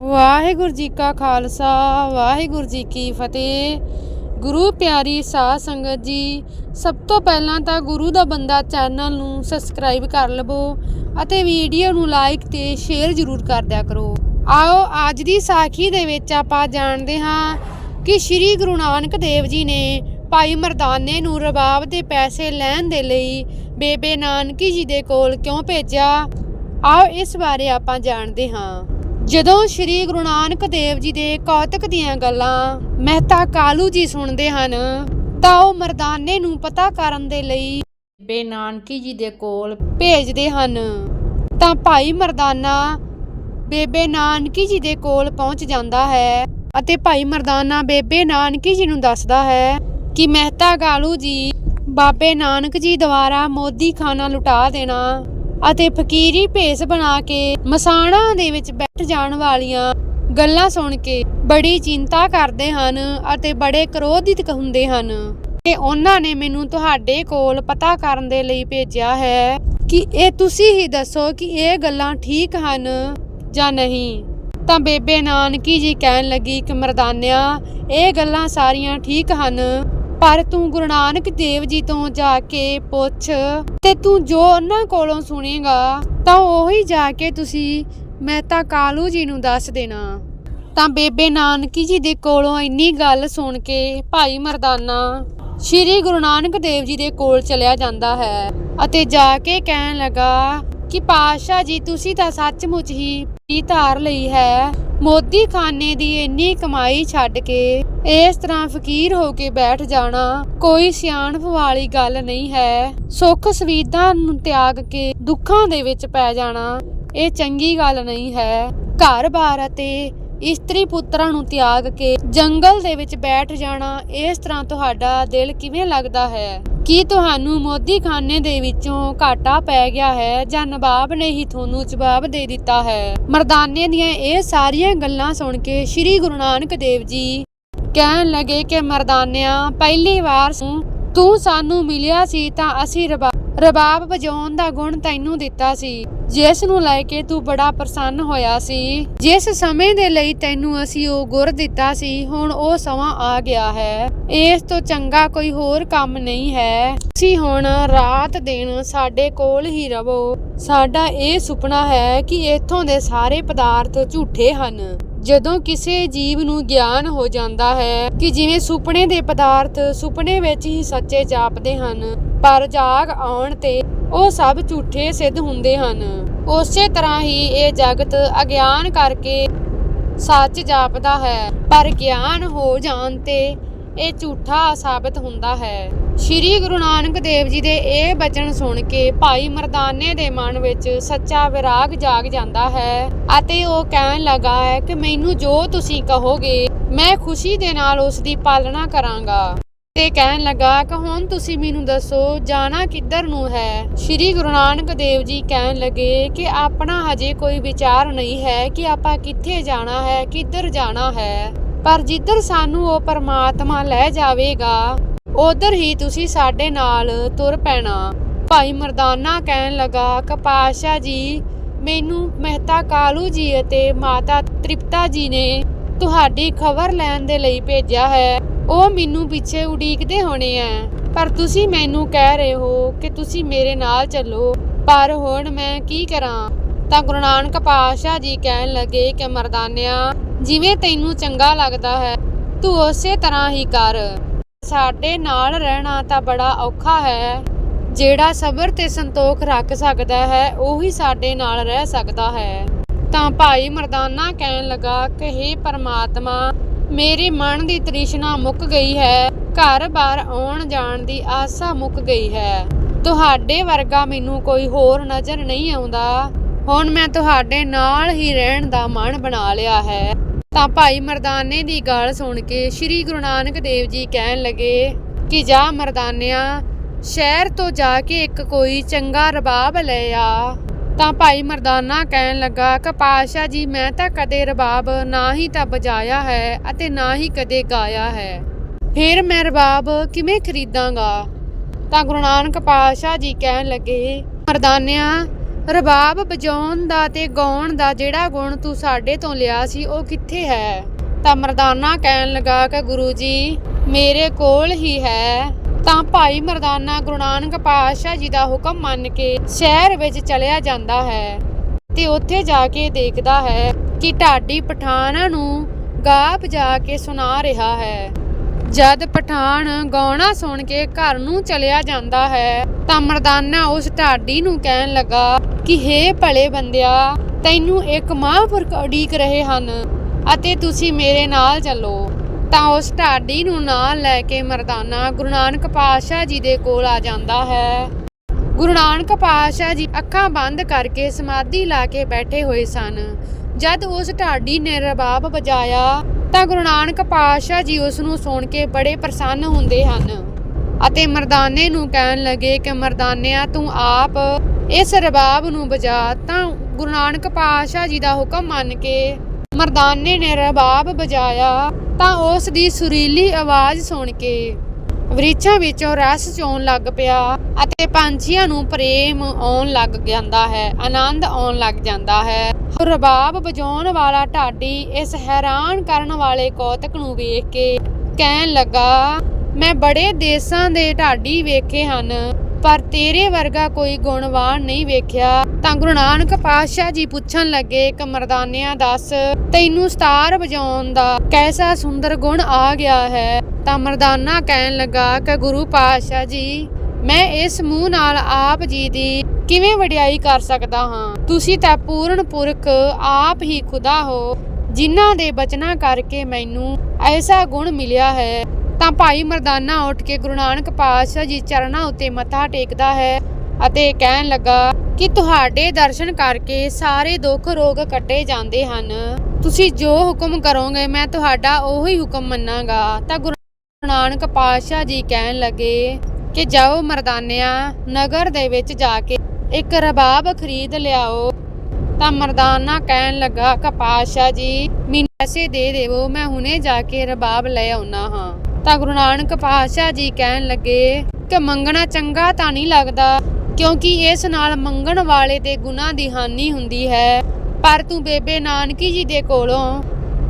ਵਾਹਿਗੁਰੂ ਜੀ ਕਾ ਖਾਲਸਾ, ਵਾਹਿਗੁਰੂ ਜੀ ਕੀ ਫਤਿਹ। ਗੁਰੂ ਪਿਆਰੀ ਸਾਧ ਸੰਗਤ ਜੀ, ਸਭ ਤੋਂ ਪਹਿਲਾਂ ਤਾਂ ਗੁਰੂ ਦਾ ਬੰਦਾ ਚੈਨਲ ਨੂੰ ਸਬਸਕ੍ਰਾਈਬ ਕਰ ਲਵੋ ਅਤੇ ਵੀਡੀਓ ਨੂੰ ਲਾਈਕ ਤੇ ਸ਼ੇਅਰ ਜ਼ਰੂਰ ਕਰ ਦਿਆ ਕਰੋ। ਆਓ, ਅੱਜ ਦੀ ਸਾਖੀ ਦੇ ਵਿੱਚ ਆਪਾਂ ਜਾਣਦੇ ਹਾਂ ਕਿ ਸ੍ਰੀ ਗੁਰੂ ਨਾਨਕ ਦੇਵ ਜੀ ਨੇ ਭਾਈ ਮਰਦਾਨੇ ਨੂੰ ਰਬਾਬ ਦੇ ਪੈਸੇ ਲੈਣ ਦੇ ਲਈ ਬੇਬੇ ਨਾਨਕੀ ਜੀ ਦੇ ਕੋਲ ਕਿਉਂ ਭੇਜਿਆ? ਆਓ, ਇਸ ਬਾਰੇ ਆਪਾਂ ਜਾਣਦੇ ਹਾਂ। ਜਦੋਂ ਸ੍ਰੀ ਗੁਰੂ ਨਾਨਕ ਦੇਵ ਜੀ ਦੇ ਕੌਤਕ ਦੀਆਂ ਗੱਲਾਂ ਮਹਿਤਾ ਕਾਲੂ ਜੀ ਸੁਣਦੇ ਹਨ, ਤਾਂ ਉਹ ਮਰਦਾਨੇ ਨੂੰ ਪਤਾ ਕਰਨ ਦੇ ਲਈ ਬੇ ਨਾਨਕੀ ਜੀ ਦੇ ਕੋਲ ਭੇਜਦੇ ਹਨ। ਤਾਂ ਭਾਈ ਮਰਦਾਨਾ ਬੇਬੇ ਨਾਨਕੀ ਜੀ ਦੇ ਕੋਲ ਪਹੁੰਚ ਜਾਂਦਾ ਹੈ ਅਤੇ ਭਾਈ ਮਰਦਾਨਾ ਬੇਬੇ ਨਾਨਕੀ ਜੀ ਨੂੰ ਦੱਸਦਾ ਹੈ ਕਿ ਮਹਿਤਾ ਕਾਲੂ ਜੀ ਬਾਬੇ ਨਾਨਕ ਜੀ ਦੁਆਰਾ ਮੋਦੀ ਖਾਨਾ ਲੁਟਾ ਦੇਣਾ। ਅਤੇ ਫਕੀਰੀ ਭੇਸ ਬਣਾ ਕੇ ਮਸਾਣਾ ਦੇ ਵਿੱਚ ਬੈਠ ਜਾਣ ਵਾਲੀਆਂ ਗੱਲਾਂ ਸੁਣ ਕੇ ਬੜੀ ਚਿੰਤਾ ਕਰਦੇ ਹਨ ਅਤੇ ਬੜੇ ਕ੍ਰੋਧਿਤ ਹੁੰਦੇ ਹਨ। ਤੇ ਉਹਨਾਂ ਨੇ ਮੈਨੂੰ ਤੁਹਾਡੇ ਕੋਲ ਪਤਾ ਕਰਨ ਦੇ ਲਈ ਭੇਜਿਆ ਹੈ ਕਿ ਇਹ ਤੁਸੀਂ ਹੀ ਦੱਸੋ ਕਿ ਇਹ ਗੱਲਾਂ ਠੀਕ ਹਨ ਜਾਂ ਨਹੀਂ। ਤਾਂ ਬੇਬੇ ਨਾਨਕੀ ਜੀ ਕਹਿਣ ਲੱਗੀ ਕਿ ਮਰਦਾਨਿਆ, ਇਹ ਗੱਲਾਂ ਸਾਰੀਆਂ ਠੀਕ ਹਨ। ਪਰ ਤੂੰ ਗੁਰੂ ਨਾਨਕ ਦੇਵ ਜੀ ਤੋਂ ਜਾ ਕੇ ਪੁੱਛ ਤੇ ਤੂੰ ਜੋ ਉਹਨਾਂ ਕੋਲੋਂ ਸੁਣੇਗਾ, ਤਾਂ ਉਹੀ ਜਾ ਕੇ ਤੁਸੀਂ ਮਹਿਤਾ ਕਾਲੂ ਜੀ ਨੂੰ ਦੱਸ ਦੇਣਾ। ਤਾਂ ਬੇਬੇ ਨਾਨਕੀ ਜੀ ਦੇ ਕੋਲੋਂ ਇੰਨੀ ਗੱਲ ਸੁਣ ਕੇ ਭਾਈ ਮਰਦਾਨਾ, ਸ਼੍ਰੀ ਗੁਰੂ ਨਾਨਕ ਦੇਵ ਜੀ ਦੇ ਕੋਲ ਚਲਿਆ ਜਾਂਦਾ ਹੈ ਅਤੇ ਜਾ ਕੇ ਕਹਿਣ ਲੱਗਾ ਕਿ ਪਾਸ਼ਾ ਜੀ, ਤੁਸੀਂ ਤਾਂ ਸੱਚਮੁੱਚ ਹੀ ਪੀ ਧਾਰ ਲਈ ਹੈ। ਮੋਦੀ ਖਾਨੇ ਦੀ ਇੰਨੀ ਕਮਾਈ ਛੱਡ ਕੇ ਇਸ ਤਰ੍ਹਾਂ ਫਕੀਰ ਹੋ ਕੇ ਬੈਠ ਜਾਣਾ ਕੋਈ ਸਿਆਣਪ ਵਾਲੀ ਗੱਲ ਨਹੀਂ ਹੈ। ਸੁੱਖ ਸੁਵਿਧਾ ਨੂੰ ਤਿਆਗ ਕੇ ਦੁੱਖਾਂ ਦੇ ਵਿੱਚ ਪੈ ਜਾਣਾ, ਇਹ ਚੰਗੀ ਗੱਲ ਨਹੀਂ ਹੈ। ਘਰ-ਬਾਰ ਅਤੇ ਇਸਤਰੀ ਪੁੱਤਰਾਂ ਨੂੰ ਤਿਆਗ ਕੇ ਜੰਗਲ ਦੇ ਵਿੱਚ ਬੈਠ ਜਾਣਾ, ਇਸ ਤਰ੍ਹਾਂ ਤੁਹਾਡਾ ਦਿਲ ਕਿਵੇਂ ਲੱਗਦਾ ਹੈ? ਕੀ ਤੁਹਾਨੂੰ ਮੋਦੀ ਖਾਨੇ ਦੇ ਵਿੱਚੋਂ ਘਾਟਾ ਪੈ ਗਿਆ ਹੈ ਜਾਂ ਨਵਾਬ ਨੇ ਹੀ ਤੁਹਾਨੂੰ ਜਵਾਬ ਦੇ ਦਿੱਤਾ ਹੈ? ਮਰਦਾਨੇ ਦੀਆਂ ਇਹ ਸਾਰੀਆਂ ਗੱਲਾਂ ਸੁਣ ਕੇ ਸ੍ਰੀ ਗੁਰੂ ਨਾਨਕ ਦੇਵ ਜੀ ਕਹਿਣ ਲੱਗੇ ਕਿ ਮਰਦਾਨਿਆਂ, ਪਹਿਲੀ ਵਾਰ ਤੂੰ ਸਾਨੂੰ ਮਿਲਿਆ ਸੀ ਤਾਂ ਅਸੀਂ ਰਬਾ- ਰਬਾਬ ਵਜਾਉਣ ਦਾ ਗੁਣ ਤੈਨੂੰ ਦਿੱਤਾ ਸੀ, ਜਿਸ ਨੂੰ ਲੈ ਕੇ ਤੂੰ ਬੜਾ ਪ੍ਰਸੰਨ ਹੋਇਆ ਸੀ। ਜਿਸ ਸਮੇਂ ਦੇ ਲਈ ਤੈਨੂੰ ਅਸੀਂ ਉਹ ਗੁਰ ਦਿੱਤਾ ਸੀ, ਹੁਣ ਉਹ ਸਮਾਂ ਆ ਗਿਆ ਹੈ। ਇਸ ਤੋਂ ਚੰਗਾ ਕੋਈ ਹੋਰ ਕੰਮ ਨਹੀਂ ਹੈ। ਤੁਸੀਂ ਹੁਣ ਰਾਤ ਦਿਨ ਸਾਡੇ ਕੋਲ ਹੀ ਰਵੋ। ਸਾਡਾ ਇਹ ਸੁਪਨਾ ਹੈ ਕਿ ਇੱਥੋਂ ਦੇ ਸਾਰੇ ਪਦਾਰਥ ਝੂਠੇ ਹਨ। ਜਦੋਂ ਕਿਸੇ ਜੀਵ ਨੂੰ ਗਿਆਨ ਹੋ ਜਾਂਦਾ ਹੈ ਕਿ ਜਿਵੇਂ ਸੁਪਨੇ ਦੇ ਪਦਾਰਥ ਸੁਪਨੇ ਵਿੱਚ ਹੀ ਸੱਚੇ ਜਾਪਦੇ ਹਨ, ਪਰ ਜਾਗ ਆਉਣ ਤੇ ਉਹ ਸਭ ਝੂਠੇ ਸਿੱਧ ਹੁੰਦੇ ਹਨ। ਉਸੇ ਤਰ੍ਹਾਂ ਹੀ ਇਹ ਜਗਤ ਅਗਿਆਨ ਕਰਕੇ ਸੱਚ ਜਾਪਦਾ ਹੈ, ਪਰ ਗਿਆਨ ਹੋ ਜਾਣ ਤੇ ਇਹ ਝੂਠਾ ਸਾਬਤ ਹੁੰਦਾ ਹੈ। ਸ਼੍ਰੀ ਗੁਰੂ ਨਾਨਕ ਦੇਵ ਜੀ ਦੇ ਇਹ ਬਚਨ ਸੁਣ ਕੇ ਭਾਈ ਮਰਦਾਨੇ ਦੇ ਮਨ ਵਿੱਚ ਸੱਚਾ ਵਿਰਾਗ ਜਾਗ ਜਾਂਦਾ ਹੈ ਅਤੇ ਉਹ ਕਹਿਣ ਲੱਗਾ ਹੈ ਕਿ ਮੈਨੂੰ ਜੋ ਤੁਸੀਂ ਕਹੋਗੇ, ਮੈਂ ਖੁਸ਼ੀ ਦੇ ਨਾਲ ਉਸ ਦੀ ਪਾਲਣਾ ਕਰਾਂਗਾ। ਤੇ ਕਹਿਣ ਲੱਗਾ ਕਿ ਹੁਣ ਤੁਸੀਂ ਮੈਨੂੰ ਦੱਸੋ, ਜਾਣਾ ਕਿੱਧਰ ਨੂੰ ਹੈ? ਸ਼੍ਰੀ ਗੁਰੂ ਨਾਨਕ ਦੇਵ ਜੀ ਕਹਿਣ ਲੱਗੇ ਕਿ ਆਪਣਾ ਹਜੇ ਕੋਈ ਵਿਚਾਰ ਨਹੀਂ ਹੈ ਕਿ ਆਪਾਂ ਕਿੱਥੇ ਜਾਣਾ ਹੈ, ਕਿੱਧਰ ਜਾਣਾ ਹੈ। ਪਰ ਜਿੱਧਰ ਸਾਨੂੰ ਉਹ ਪਰਮਾਤਮਾ ਲੈ ਜਾਵੇਗਾ, ਉਧਰ ਹੀ ਤੁਸੀਂ ਸਾਡੇ ਨਾਲ ਤੁਰ ਪੈਣਾ। ਭਾਈ ਮਰਦਾਨਾ ਕਹਿਣ ਲੱਗਾ ਕਿ ਪਾਸ਼ਾ ਜੀ, ਮੈਨੂੰ ਮਹਿਤਾ ਕਾਲੂ ਜੀ ਅਤੇ ਮਾਤਾ ਤ੍ਰਿਪਤਾ ਜੀ ਨੇ ਤੁਹਾਡੀ ਖਬਰ ਲੈਣ ਦੇ ਲਈ ਭੇਜਿਆ ਹੈ। ਉਹ ਮੈਨੂੰ ਪਿੱਛੇ ਉਡੀਕਦੇ ਹੋਣੇ ਐ। ਪਰ ਤੁਸੀਂ ਮੈਨੂੰ ਕਹਿ ਰਹੇ ਹੋ ਕਿ ਤੁਸੀਂ ਮੇਰੇ ਨਾਲ ਚੱਲੋ। ਪਰ ਹੁਣ ਮੈਂ ਕੀ ਕਰਾਂ? ਤਾਂ ਗੁਰੂ ਨਾਨਕ ਪਾਤਸ਼ਾਹ ਜੀ ਕਹਿਣ ਲੱਗੇ ਕਿ ਮਰਦਾਨਿਆ ਜਿਵੇਂ ਤੈਨੂੰ ਚੰਗਾ ਲੱਗਦਾ ਹੈ, ਤੂੰ ਉਸੇ ਤਰ੍ਹਾਂ ਹੀ ਕਰ। ਸਾਡੇ ਨਾਲ ਰਹਿਣਾ ਤਾਂ ਬੜਾ ਔਖਾ ਹੈ। ਜਿਹੜਾ ਸਬਰ ਤੇ ਸੰਤੋਖ ਰੱਖ ਸਕਦਾ ਹੈ, ਉਹੀ ਸਾਡੇ ਨਾਲ ਰਹਿ ਸਕਦਾ ਹੈ। ਤਾਂ ਭਾਈ ਮਰਦਾਨਾ ਕਹਿਣ ਲੱਗਾ, ਕਿ हे ਪਰਮਾਤਮਾ, ਮੇਰੇ ਮਨ ਦੀ ਤ੍ਰਿਸ਼ਨਾ ਮੁੱਕ ਗਈ ਹੈ। ਘਰ-ਬਾਰ ਆਉਣ ਜਾਣ ਦੀ ਆਸਾ ਮੁੱਕ ਗਈ ਹੈ। ਤੁਹਾਡੇ ਵਰਗਾ ਮੈਨੂੰ ਕੋਈ ਹੋਰ ਨਜ਼ਰ ਨਹੀਂ ਆਉਂਦਾ। ਹੁਣ ਮੈਂ ਤੁਹਾਡੇ ਨਾਲ ਹੀ ਰਹਿਣ ਦਾ ਮਨ ਬਣਾ ਲਿਆ ਹੈ। ਤਾਂ ਭਾਈ ਮਰਦਾਨੇ ਦੀ ਗੱਲ ਸੁਣ ਕੇ ਸ੍ਰੀ ਗੁਰੂ ਨਾਨਕ ਦੇਵ ਜੀ ਕਹਿਣ ਲੱਗੇ ਕਿ ਜਾ ਮਰਦਾਨਿਆ, ਸ਼ਹਿਰ ਤੋਂ ਜਾ ਕੇ ਇੱਕ ਕੋਈ ਚੰਗਾ ਰਬਾਬ ਲੈ ਆ। ਤਾਂ ਭਾਈ ਮਰਦਾਨਾ ਕਹਿਣ ਲੱਗਾ ਕਿ ਪਾਸ਼ਾ ਜੀ, ਮੈਂ ਤਾਂ ਕਦੇ ਰਬਾਬ ਨਾ ਹੀ ਤਾਂ ਬਜਾਇਆ ਹੈ ਅਤੇ ਨਾ ਹੀ ਕਦੇ ਗਾਇਆ ਹੈ। ਫਿਰ ਮੈਂ ਰਬਾਬ ਕਿਵੇਂ ਖਰੀਦਾਂਗਾ? ਤਾਂ ਗੁਰੂ ਨਾਨਕ ਪਾਤਸ਼ਾਹ ਜੀ ਕਹਿਣ ਲੱਗੇ, ਮਰਦਾਨਿਆ ਰਬਾਬ ਵਜਾਉਣ ਦਾ ਤੇ ਗਾਉਣ ਦਾ ਜਿਹੜਾ ਗੁਣ ਤੂੰ ਸਾਡੇ ਤੋਂ ਲਿਆ ਸੀ, ਉਹ ਕਿੱਥੇ ਹੈ? ਤਾਂ ਮਰਦਾਨਾ ਕਹਿਣ ਲੱਗਾ ਕਿ ਗੁਰੂ ਜੀ, ਮੇਰੇ ਕੋਲ ਹੀ ਹੈ। ਤਾਂ ਭਾਈ ਮਰਦਾਨਾ ਗੁਰੂ ਨਾਨਕ ਪਾਤਸ਼ਾਹ ਜੀ ਦਾ ਹੁਕਮ ਮੰਨ ਕੇ ਸ਼ਹਿਰ ਵਿੱਚ ਚਲਿਆ ਜਾਂਦਾ ਹੈ ਤੇ ਉੱਥੇ ਜਾ ਕੇ ਦੇਖਦਾ ਹੈ ਕਿ ਢਾਡੀ ਪਠਾਨਾਂ ਨੂੰ ਗਾ ਵਜਾ ਕੇ ਸੁਣਾ ਰਿਹਾ ਹੈ। ਜਦ ਪਠਾਨ ਗਾਉਣਾ ਸੁਣ ਕੇ ਘਰ ਨੂੰ ਚਲਿਆ ਜਾਂਦਾ ਹੈ, ਤਾਂ ਮਰਦਾਨਾ ਉਸ ਢਾਡੀ ਨੂੰ ਕਹਿਣ ਲੱਗਾ ਕਿ ਹੇ ਭਲੇ ਬੰਦਿਆ, ਤੈਨੂੰ ਇੱਕ ਮਹਾਂਪੁਰਖ ਉਡੀਕ ਰਹੇ ਹਨ ਅਤੇ ਤੁਸੀਂ ਮੇਰੇ ਨਾਲ ਚੱਲੋ। ਤਾਂ ਉਸ ਢਾਡੀ ਨੂੰ ਨਾਲ ਲੈ ਕੇ ਮਰਦਾਨਾ ਗੁਰੂ ਨਾਨਕ ਪਾਤਸ਼ਾਹ ਜੀ ਦੇ ਕੋਲ ਆ ਜਾਂਦਾ ਹੈ। ਗੁਰੂ ਨਾਨਕ ਪਾਤਸ਼ਾਹ ਜੀ ਅੱਖਾਂ ਬੰਦ ਕਰਕੇ ਸਮਾਧੀ ਲਾ ਕੇ ਬੈਠੇ ਹੋਏ ਸਨ। ਜਦ ਉਸ ਢਾਡੀ ਨੇ ਰਬਾਬ ਵਜਾਇਆ, ਤਾਂ ਗੁਰੂ ਨਾਨਕ ਪਾਤਸ਼ਾਹ ਜੀ ਉਸ ਨੂੰ ਸੁਣ ਕੇ ਬੜੇ ਪ੍ਰਸੰਨ ਹੁੰਦੇ ਹਨ ਅਤੇ ਮਰਦਾਨੇ ਨੂੰ ਕਹਿਣ ਲੱਗੇ ਕਿ ਮਰਦਾਨਿਆ, ਤੂੰ ਆਪ ਇਸ ਰਬਾਬ ਨੂੰ ਵਜਾ ਤਾਂ ਗੁਰੂ ਨਾਨਕ ਪਾਤਸ਼ਾਹ ਜੀ ਦਾ ਹੁਕਮ ਮੰਨ ਕੇ ਮਰਦਾਨੇ ਨੇ ਰਬਾਬ ਵਜਾਇਆ ਤਾਂ ਉਸ ਦੀ ਸੁਰੀਲੀ ਆਵਾਜ਼ ਸੁਣ ਕੇ ਵ੍ਰਿਛਾਂ ਵਿੱਚੋਂ ਰਸ ਚੋਣ ਲੱਗ ਪਿਆ ਅਤੇ ਪੰਛੀਆਂ ਨੂੰ ਪ੍ਰੇਮ ਆਉਣ ਲੱਗ ਜਾਂਦਾ ਹੈ, ਆਨੰਦ ਆਉਣ ਲੱਗ ਜਾਂਦਾ ਹੈ। ਰਬਾਬ ਵਜਾਉਣ ਵਾਲਾ ਢਾਡੀ ਇਸ ਹੈਰਾਨ ਕਰਨ ਵਾਲੇ ਕੌਤਕ ਨੂੰ ਵੇਖ ਕੇ ਕਹਿਣ ਲੱਗਾ, ਮੈਂ ਬੜੇ ਦੇਸਾਂ ਦੇ ਢਾਡੀ ਵੇਖੇ ਹਨ। ਪਰ ਤੇਰੇ ਵਰਗਾ ਕੋਈ ਗੁਣਵਾਨ ਨਹੀਂ ਵੇਖਿਆ। ਤਾਂ ਗੁਰੂ ਨਾਨਕ ਪਾਤਸ਼ਾਹ ਜੀ ਪੁੱਛਣ ਲੱਗੇ ਕਿ ਮਰਦਾਨਿਆਂ ਦੱਸ, ਤੈਨੂੰ ਸਤਾਰ ਵਜਾਉਣ ਦਾ ਕੈਸਾ ਸੁੰਦਰ ਗੁਣ ਆ ਗਿਆ ਹੈ? ਤਾਂ ਮਰਦਾਨਾ ਕਹਿਣ ਲੱਗਾ, ਕਿ ਗੁਰੂ ਪਾਤਸ਼ਾਹ ਜੀ, ਮੈਂ ਇਸ ਮੂੰਹ ਨਾਲ ਆਪ ਜੀ ਦੀ ਕਿਵੇਂ ਵਡਿਆਈ ਕਰ ਸਕਦਾ ਹਾਂ? ਤੁਸੀਂ ਤਾਂ ਪੂਰਨ ਪੁਰਖ, ਆਪ ਹੀ ਖੁਦਾ ਹੋ। ਜਿਨ੍ਹਾਂ ਦੇ ਬਚਨਾਂ ਕਰਕੇ ਮੈਨੂੰ ਐਸਾ ਗੁਣ ਮਿਲਿਆ ਹੈ। ਤਾਂ ਭਾਈ ਮਰਦਾਨਾ ਉੱਠ ਕੇ ਗੁਰੂ ਨਾਨਕ ਪਾਤਸ਼ਾਹ ਜੀ ਚਰਨਾਂ ਉੱਤੇ ਮੱਥਾ ਟੇਕਦਾ ਹੈ ਅਤੇ ਕਹਿਣ ਲੱਗਾ ਕਿ ਤੁਹਾਡੇ ਦਰਸ਼ਨ ਕਰਕੇ ਸਾਰੇ ਦੁੱਖ ਰੋਗ ਕੱਟੇ ਜਾਂਦੇ ਹਨ। ਤੁਸੀਂ ਜੋ ਹੁਕਮ ਕਰੋਗੇ, ਮੈਂ ਤੁਹਾਡਾ ਉਹੀ ਹੁਕਮ ਮੰਨਾਂਗਾ। ਤਾਂ ਗੁਰੂ ਨਾਨਕ ਪਾਤਸ਼ਾਹ ਜੀ ਕਹਿਣ ਲੱਗੇ ਕਿ ਜਾਓ ਮਰਦਾਨਿਆਂ, ਨਗਰ ਦੇ ਵਿੱਚ ਜਾ ਕੇ ਇੱਕ ਰਬਾਬ ਖਰੀਦ ਲਿਆਓ। ਤਾਂ ਮਰਦਾਨਾ ਕਹਿਣ ਲੱਗਾ ਕਿ ਪਾਤਸ਼ਾਹ ਜੀ, ਮੈਨੂੰ ਪੈਸੇ ਦੇ ਦੇਵੋ, ਮੈਂ ਹੁਣੇ ਜਾ ਕੇ ਰਬਾਬ ਲੈ ਆਉਣਾ ਹਾਂ। ਤਾਂ ਗੁਰੂ ਨਾਨਕ ਪਾਤਸ਼ਾਹ ਜੀ ਕਹਿਣ ਲੱਗੇ ਕਿ ਮੰਗਣਾ ਚੰਗਾ ਤਾਂ ਨਹੀਂ ਲੱਗਦਾ, ਕਿਉਂਕਿ ਇਸ ਨਾਲ ਮੰਗਣ ਵਾਲੇ ਦੇ ਗੁਨਾਹ ਦੀ ਹਾਨੀ ਹੁੰਦੀ ਹੈ। ਪਰ ਤੂੰ ਬੇਬੇ ਨਾਨਕੀ ਜੀ ਦੇ ਕੋਲੋਂ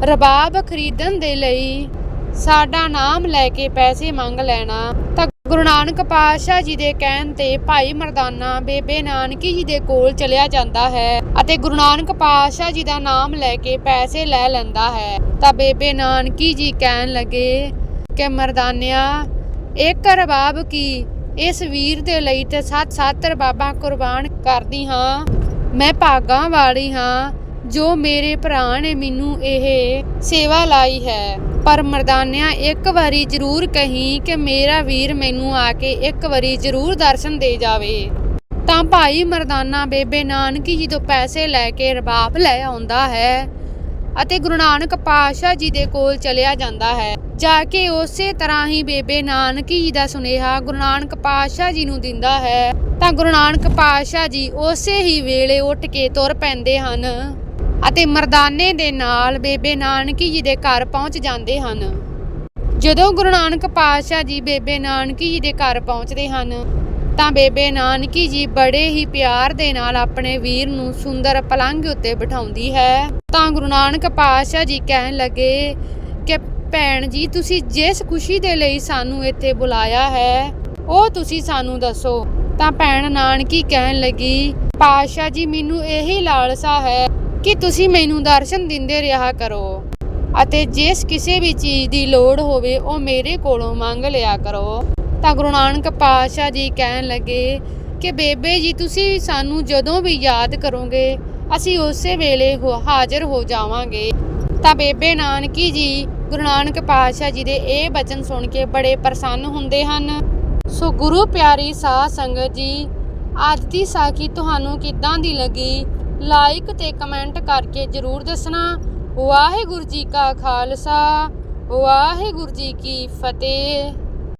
ਰਬਾਬ ਖਰੀਦਣ ਦੇ ਲਈ ਸਾਡਾ ਨਾਮ ਲੈ ਕੇ ਪੈਸੇ ਮੰਗ ਲੈਣਾ। ਤਾਂ ਗੁਰੂ ਨਾਨਕ ਪਾਤਸ਼ਾਹ ਜੀ ਦੇ ਕਹਿਣ ਤੇ ਭਾਈ ਮਰਦਾਨਾ ਬੇਬੇ ਨਾਨਕੀ ਜੀ ਦੇ ਕੋਲ ਚਲਿਆ ਜਾਂਦਾ ਹੈ ਅਤੇ ਗੁਰੂ ਨਾਨਕ ਪਾਤਸ਼ਾਹ ਜੀ ਦਾ ਨਾਮ ਲੈ ਕੇ ਪੈਸੇ ਲੈ ਲੈਂਦਾ ਹੈ। ਤਾਂ ਬੇਬੇ ਨਾਨਕੀ ਜੀ ਕਹਿਣ ਲੱਗੇ ਕਿ ਮਰਦਾਨਿਆ ਇੱਕ ਰਬਾਬ ਕੀ? ਇਸ ਵੀਰ ਦੇ ਲਈ ਤੇ ਸੱਤ ਸੱਤ ਰਬਾਬਾਂ ਕੁਰਬਾਨ ਕਰਦੀ ਹਾਂ। ਮੈਂ ਭਾਗਾਂ ਵਾਲੀ ਹਾਂ, ਜੋ ਮੇਰੇ ਭਰਾ ਨੇ ਮੈਨੂੰ ਇਹ ਸੇਵਾ ਲਾਈ ਹੈ। ਪਰ ਮਰਦਾਨਿਆ, ਇੱਕ ਵਾਰੀ ਜ਼ਰੂਰ ਕਹੀ ਕਿ ਮੇਰਾ ਵੀਰ ਮੈਨੂੰ ਆ ਕੇ ਇੱਕ ਵਾਰੀ ਜ਼ਰੂਰ ਦਰਸ਼ਨ ਦੇ ਜਾਵੇ। ਤਾਂ ਭਾਈ ਮਰਦਾਨਾ ਬੇਬੇ ਨਾਨਕੀ ਜੀ ਤੋਂ ਪੈਸੇ ਲੈ ਕੇ ਰਬਾਬ ਲੈ ਆਉਂਦਾ ਹੈ ਅਤੇ ਗੁਰੂ ਨਾਨਕ ਪਾਤਸ਼ਾਹ ਜੀ ਦੇ ਕੋਲ ਚਲਿਆ ਜਾਂਦਾ ਹੈ। ਜਾ ਕੇ ਉਸੇ ਤਰ੍ਹਾਂ ਹੀ ਬੇਬੇ ਨਾਨਕੀ ਜੀ ਦਾ ਸੁਨੇਹਾ ਗੁਰੂ ਨਾਨਕ ਪਾਤਸ਼ਾਹ ਜੀ ਨੂੰ ਦਿੰਦਾ ਹੈ। ਤਾਂ ਗੁਰੂ ਨਾਨਕ ਪਾਤਸ਼ਾਹ ਜੀ ਉਸੇ ਹੀ ਵੇਲੇ ਉੱਠ ਕੇ ਤੁਰ ਪੈਂਦੇ ਹਨ ਅਤੇ ਮਰਦਾਨੇ ਦੇ ਨਾਲ ਬੇਬੇ ਨਾਨਕੀ ਜੀ ਦੇ ਘਰ ਪਹੁੰਚ ਜਾਂਦੇ ਹਨ। ਜਦੋਂ ਗੁਰੂ ਨਾਨਕ ਪਾਤਸ਼ਾਹ ਜੀ ਬੇਬੇ ਨਾਨਕੀ ਜੀ ਦੇ ਘਰ ਪਹੁੰਚਦੇ ਹਨ, ਤਾਂ ਬੇਬੇ ਨਾਨਕੀ ਜੀ ਬੜੇ ਹੀ ਪਿਆਰ ਦੇ ਨਾਲ ਆਪਣੇ ਵੀਰ ਨੂੰ ਸੁੰਦਰ ਪਲੰਘ ਉੱਤੇ ਬਿਠਾਉਂਦੀ ਹੈ। ਤਾਂ ਗੁਰੂ ਨਾਨਕ ਪਾਤਸ਼ਾਹ ਜੀ ਕਹਿਣ ਲੱਗੇ ਕਿ ਭੈਣ ਜੀ, ਤੁਸੀਂ ਜਿਸ ਖੁਸ਼ੀ ਦੇ ਲਈ ਸਾਨੂੰ ਇੱਥੇ ਬੁਲਾਇਆ ਹੈ, ਉਹ ਤੁਸੀਂ ਸਾਨੂੰ ਦੱਸੋ। ਤਾਂ ਭੈਣ ਨਾਨਕੀ ਕਹਿਣ ਲੱਗੀ, ਪਾਤਸ਼ਾਹ ਜੀ, ਮੈਨੂੰ ਇਹੀ ਲਾਲਸਾ ਹੈ ਕਿ ਤੁਸੀਂ ਮੈਨੂੰ ਦਰਸ਼ਨ ਦਿੰਦੇ ਰਿਹਾ ਕਰੋ ਅਤੇ ਜਿਸ ਕਿਸੇ ਵੀ ਚੀਜ਼ ਦੀ ਲੋੜ ਹੋਵੇ, ਉਹ ਮੇਰੇ ਕੋਲੋਂ ਮੰਗ ਲਿਆ ਕਰੋ। ਤਾਂ ਗੁਰੂ ਨਾਨਕ ਪਾਤਸ਼ਾਹ ਜੀ ਕਹਿਣ ਲੱਗੇ ਕਿ, ਬੇਬੇ ਜੀ, ਤੁਸੀਂ ਸਾਨੂੰ ਜਦੋਂ ਵੀ ਯਾਦ ਕਰੋਗੇ, ਅਸੀਂ ਉਸੇ ਵੇਲੇ ਹੋ- ਹਾਜ਼ਰ ਹੋ ਜਾਵਾਂਗੇ। ਤਾਂ ਬੇਬੇ ਨਾਨਕੀ ਜੀ ਗੁਰੂ ਨਾਨਕ ਪਾਤਸ਼ਾਹ ਜੀ ਦੇ ਇਹ ਬਚਨ ਸੁਣ ਕੇ ਬੜੇ ਪ੍ਰਸੰਨ ਹੁੰਦੇ ਹਨ। ਸੋ ਗੁਰੂ ਪਿਆਰੀ ਸਾਧ ਸੰਗਤ ਜੀ ਅੱਜ ਦੀ ਸਾਖੀ ਤੁਹਾਨੂੰ ਕਿੱਦਾਂ ਦੀ ਲੱਗੀ? ਲਾਈਕ ਤੇ ਕਮੈਂਟ ਕਰਕੇ ਜਰੂਰ ਦੱਸਣਾ। ਵਾਹਿਗੁਰੂ ਜੀ ਕਾ ਖਾਲਸਾ, ਵਾਹਿਗੁਰੂ ਜੀ ਕੀ ਫਤਿਹ।